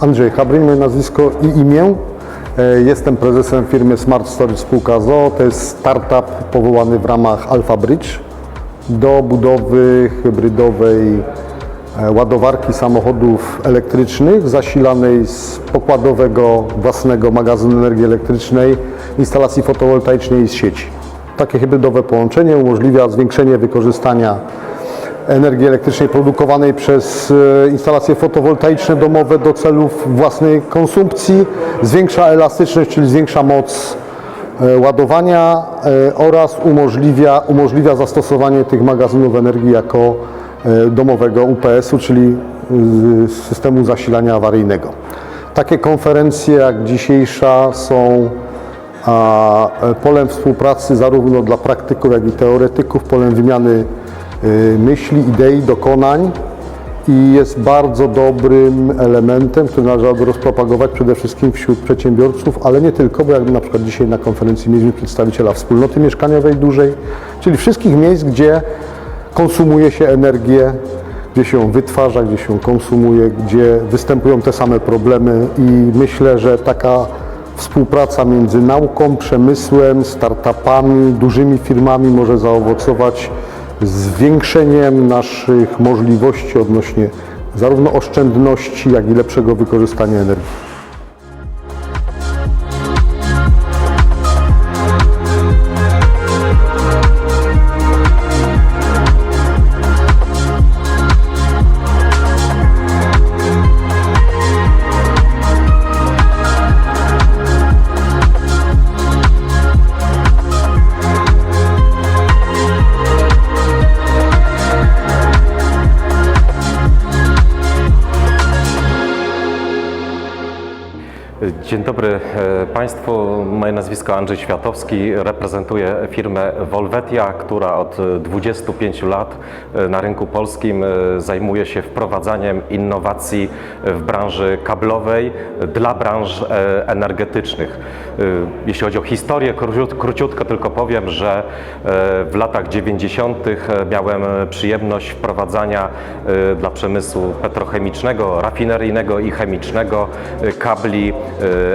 Andrzej Habryń, moje nazwisko i imię. E, Jestem prezesem firmy Smart Storage Spółka ZOO. To jest startup powołany w ramach Alpha Bridge do budowy hybrydowej e, ładowarki samochodów elektrycznych zasilanej z pokładowego własnego magazynu energii elektrycznej, instalacji fotowoltaicznej i z sieci. Takie hybrydowe połączenie umożliwia zwiększenie wykorzystania energii elektrycznej produkowanej przez e, instalacje fotowoltaiczne domowe do celów własnej konsumpcji, zwiększa elastyczność, czyli zwiększa moc e, ładowania e, oraz umożliwia, umożliwia zastosowanie tych magazynów energii jako domowego UPS-u, czyli systemu zasilania awaryjnego. Takie konferencje jak dzisiejsza są polem współpracy zarówno dla praktyków, jak i teoretyków, polem wymiany myśli, idei, dokonań i jest bardzo dobrym elementem, który należałoby rozpropagować przede wszystkim wśród przedsiębiorców, ale nie tylko, bo jak na przykład dzisiaj na konferencji mieliśmy przedstawiciela wspólnoty mieszkaniowej dużej, czyli wszystkich miejsc, gdzie konsumuje się energię, gdzie się ją wytwarza, gdzie się ją konsumuje, gdzie występują te same problemy i myślę, że taka współpraca między nauką, przemysłem, startupami, dużymi firmami może zaowocować zwiększeniem naszych możliwości odnośnie zarówno oszczędności, jak i lepszego wykorzystania energii. Dzień dobry e, Państwu. Moje nazwisko Andrzej Światowski. Reprezentuję firmę Volvetia, która od 25 lat e, na rynku polskim e, zajmuje się wprowadzaniem innowacji w branży kablowej dla branż energetycznych. Jeśli chodzi o historię, króciut- króciutko tylko powiem, że w latach 90. miałem przyjemność wprowadzania dla przemysłu petrochemicznego, rafineryjnego i chemicznego kabli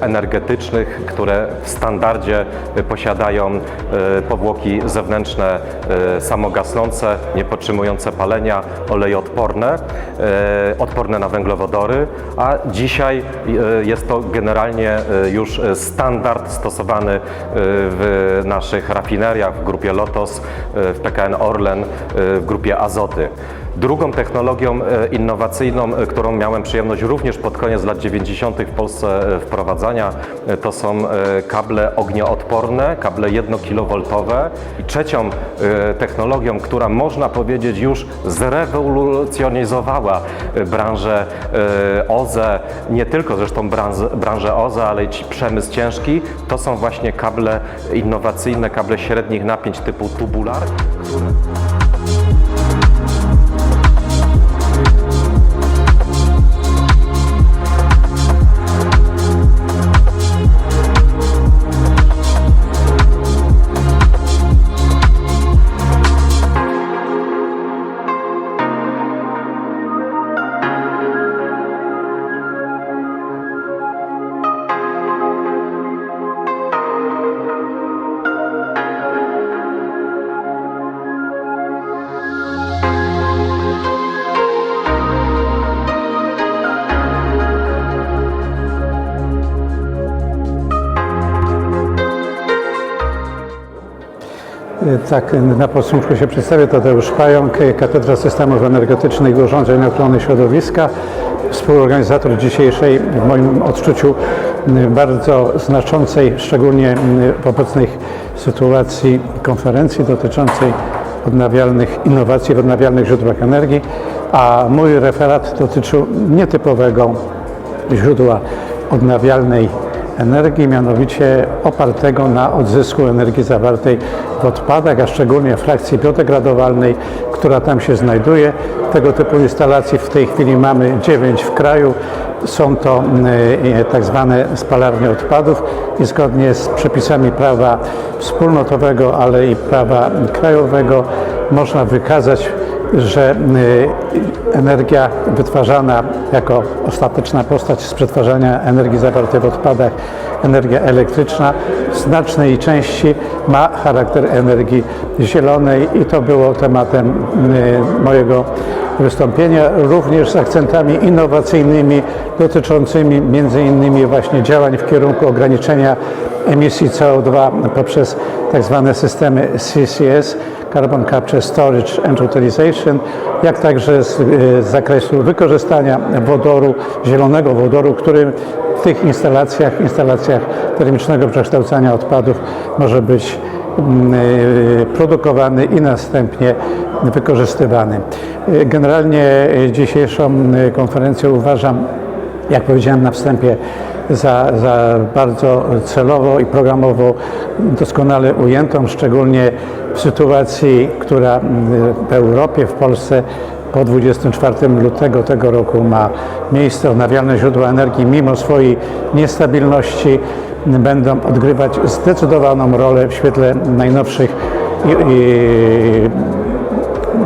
energetycznych, które w standardzie e, posiadają e, powłoki zewnętrzne e, samogasnące, niepotrzymujące palenia, olejeodporne, e, odporne na węglowodory, a dzisiaj e, jest to generalnie e, już e, standard stosowany e, w naszych rafineriach, w grupie Lotos, e, w PKN Orlen, e, w grupie Azoty. Drugą technologią e, innowacyjną, e, którą miałem przyjemność również pod koniec lat 90. w Polsce e, wprowadzania, to są kable ognioodporne, kable 1-kilowoltowe. I trzecią technologią, która można powiedzieć już zrewolucjonizowała branżę OZE, nie tylko zresztą branżę, OZE, ale i przemysł ciężki, to są właśnie kable innowacyjne, kable średnich napięć typu tubular, Tak, na podsumku się przedstawię. Tadeusz Pająk, Katedra Systemów Energetycznych i Urządzeń Ochrony Środowiska, współorganizator dzisiejszej, w moim odczuciu, bardzo znaczącej, szczególnie w obecnej sytuacji konferencji dotyczącej odnawialnych innowacji w odnawialnych źródłach energii, a mój referat dotyczył nietypowego źródła odnawialnej energii, mianowicie opartego na odzysku energii zawartej w odpadach, a szczególnie frakcji biodegradowalnej, która tam się znajduje. Tego typu instalacji w tej chwili mamy 9 w kraju. Są to e, tak zwane spalarnie odpadów i zgodnie z przepisami prawa wspólnotowego, ale i prawa krajowego można wykazać że y, energia wytwarzana jako ostateczna postać z przetwarzania energii zawartej w odpadach, energia elektryczna w znacznej części ma charakter energii zielonej i to było tematem y, mojego wystąpienia, również z akcentami innowacyjnymi dotyczącymi innymi właśnie działań w kierunku ograniczenia emisji CO2 poprzez tak zwane systemy CCS, Carbon Capture Storage and Utilization, jak także z, z zakresu wykorzystania wodoru, zielonego wodoru, który w tych instalacjach, instalacjach termicznego przekształcania odpadów może być mm, y, produkowany i następnie wykorzystywany. Y, Generalnie y, dzisiejszą y, konferencję uważam, jak powiedziałem na wstępie, za, za bardzo celowo i programowo doskonale ujętą, szczególnie w sytuacji, która y, w Europie, w Polsce po 24 lutego tego roku ma miejsce. Odnawialne źródła energii, mimo swojej niestabilności, będą odgrywać zdecydowaną rolę w świetle najnowszych i, i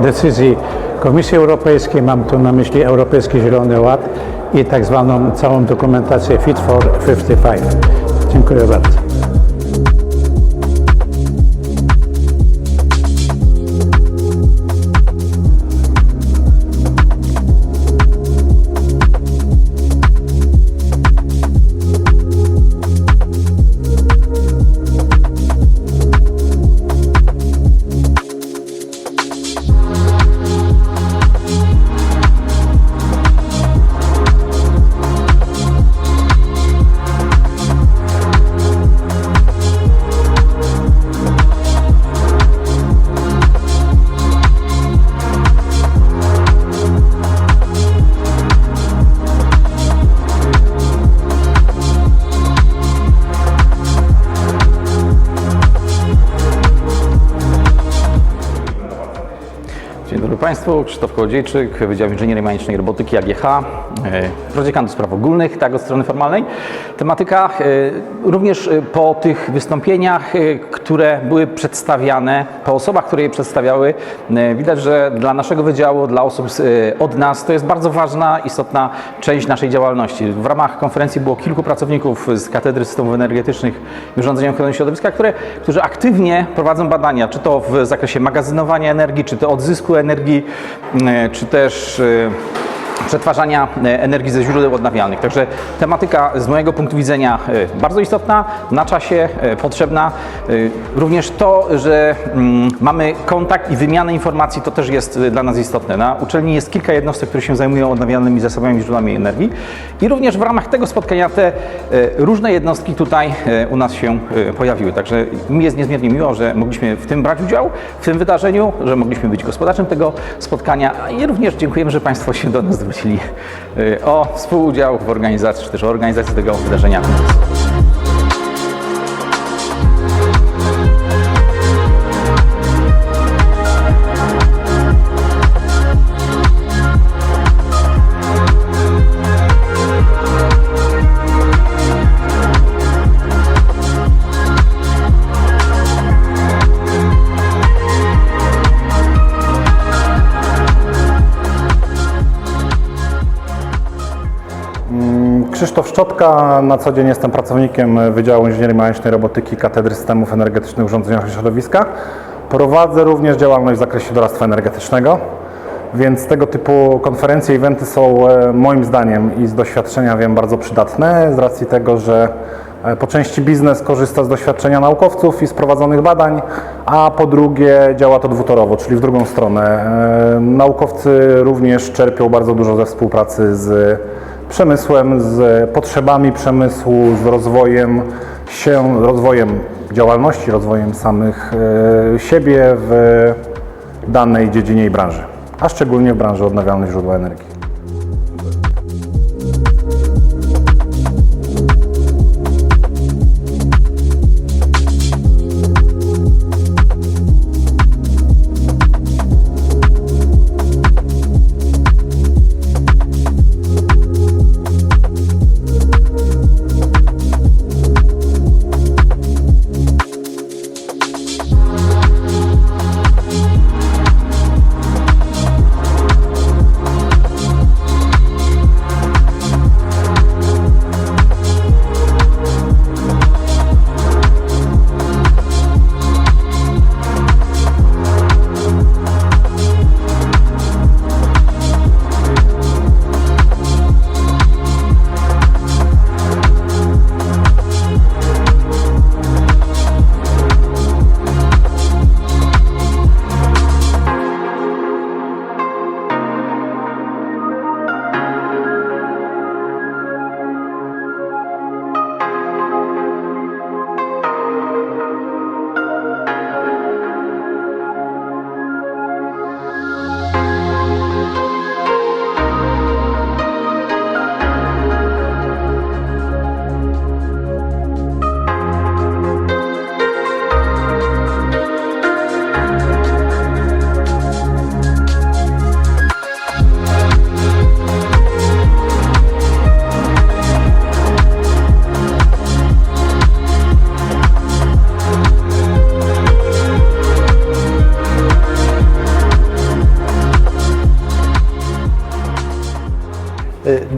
decyzji Komisji Europejskiej, mam tu na myśli Europejski Zielony Ład i tak zwaną całą dokumentację Fit for 55. Dziękuję bardzo. Państwu, Krzysztof Kołodziejczyk, Wydział Inżynierii Mechanicznej i Robotyki AGH, e, prodziekant do spraw ogólnych, tak od strony formalnej. Tematyka e, również e, po tych wystąpieniach, e, które były przedstawiane, po osobach, które je przedstawiały, e, widać, że dla naszego wydziału, dla osób e, od nas, to jest bardzo ważna, istotna część naszej działalności. W ramach konferencji było kilku pracowników z Katedry Systemów Energetycznych i Urządzeń Ochrony Środowiska, które, którzy aktywnie prowadzą badania, czy to w zakresie magazynowania energii, czy to odzysku energii, e, czy też e, przetwarzania e, energii ze źródeł odnawialnych. Także tematyka z mojego punktu widzenia e, bardzo istotna, na czasie, e, potrzebna. Również to, że mm, mamy kontakt i wymianę informacji, to też jest dla nas istotne. Na uczelni jest kilka jednostek, które się zajmują odnawialnymi zasobami źródłami energii i również w ramach tego spotkania te różne jednostki tutaj u nas się pojawiły. Także mi jest niezmiernie miło, że mogliśmy w tym brać udział, w tym wydarzeniu, że mogliśmy być gospodarzem tego spotkania i również dziękujemy, że Państwo się do nas zwrócili e, o współudział w organizacji, czy też organizacji tego wydarzenia. Krzysztof Szczotka, na co dzień jestem pracownikiem Wydziału Inżynierii Mechanicznej Robotyki Katedry Systemów Energetycznych Urządzeń Środowiska. Prowadzę również działalność w zakresie doradztwa energetycznego, więc tego typu konferencje, eventy są e, moim zdaniem i z doświadczenia wiem bardzo przydatne z racji tego, że e, po części biznes korzysta z doświadczenia naukowców i z prowadzonych badań, a po drugie działa to dwutorowo, czyli w drugą stronę. E, Naukowcy również czerpią bardzo dużo ze współpracy z przemysłem, z potrzebami przemysłu, z rozwojem się, rozwojem działalności, rozwojem samych e, siebie w danej dziedzinie i branży, a szczególnie w branży odnawialnych źródeł energii.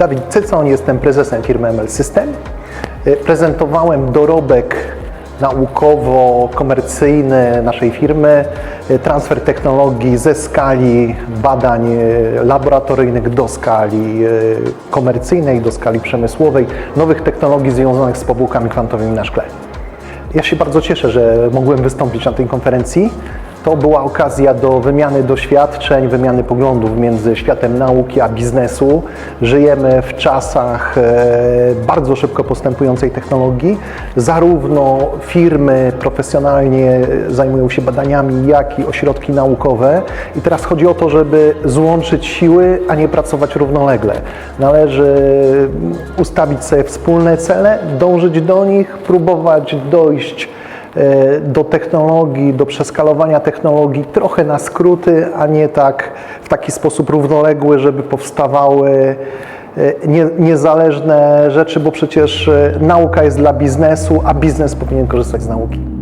Dawid Cycon, jestem prezesem firmy ML System. Y, Prezentowałem dorobek naukowo-komercyjny naszej firmy, y, transfer technologii ze skali badań y, laboratoryjnych do skali komercyjnej, do skali przemysłowej, nowych technologii związanych z powłókami kwantowymi na szkle. Ja się bardzo cieszę, że mogłem wystąpić na tej konferencji. To była okazja do wymiany doświadczeń, wymiany poglądów między światem nauki a biznesu. Żyjemy w czasach e, bardzo szybko postępującej technologii. Zarówno firmy profesjonalnie zajmują się badaniami, jak i ośrodki naukowe. I teraz chodzi o to, żeby złączyć siły, a nie pracować równolegle. Należy ustawić sobie wspólne cele, dążyć do nich, próbować dojść e, do technologii, do przeskalowania technologii trochę na skróty, a nie tak w taki sposób równoległy, żeby powstawały e, nie, niezależne rzeczy, bo przecież e, nauka jest dla biznesu, a biznes powinien korzystać z nauki.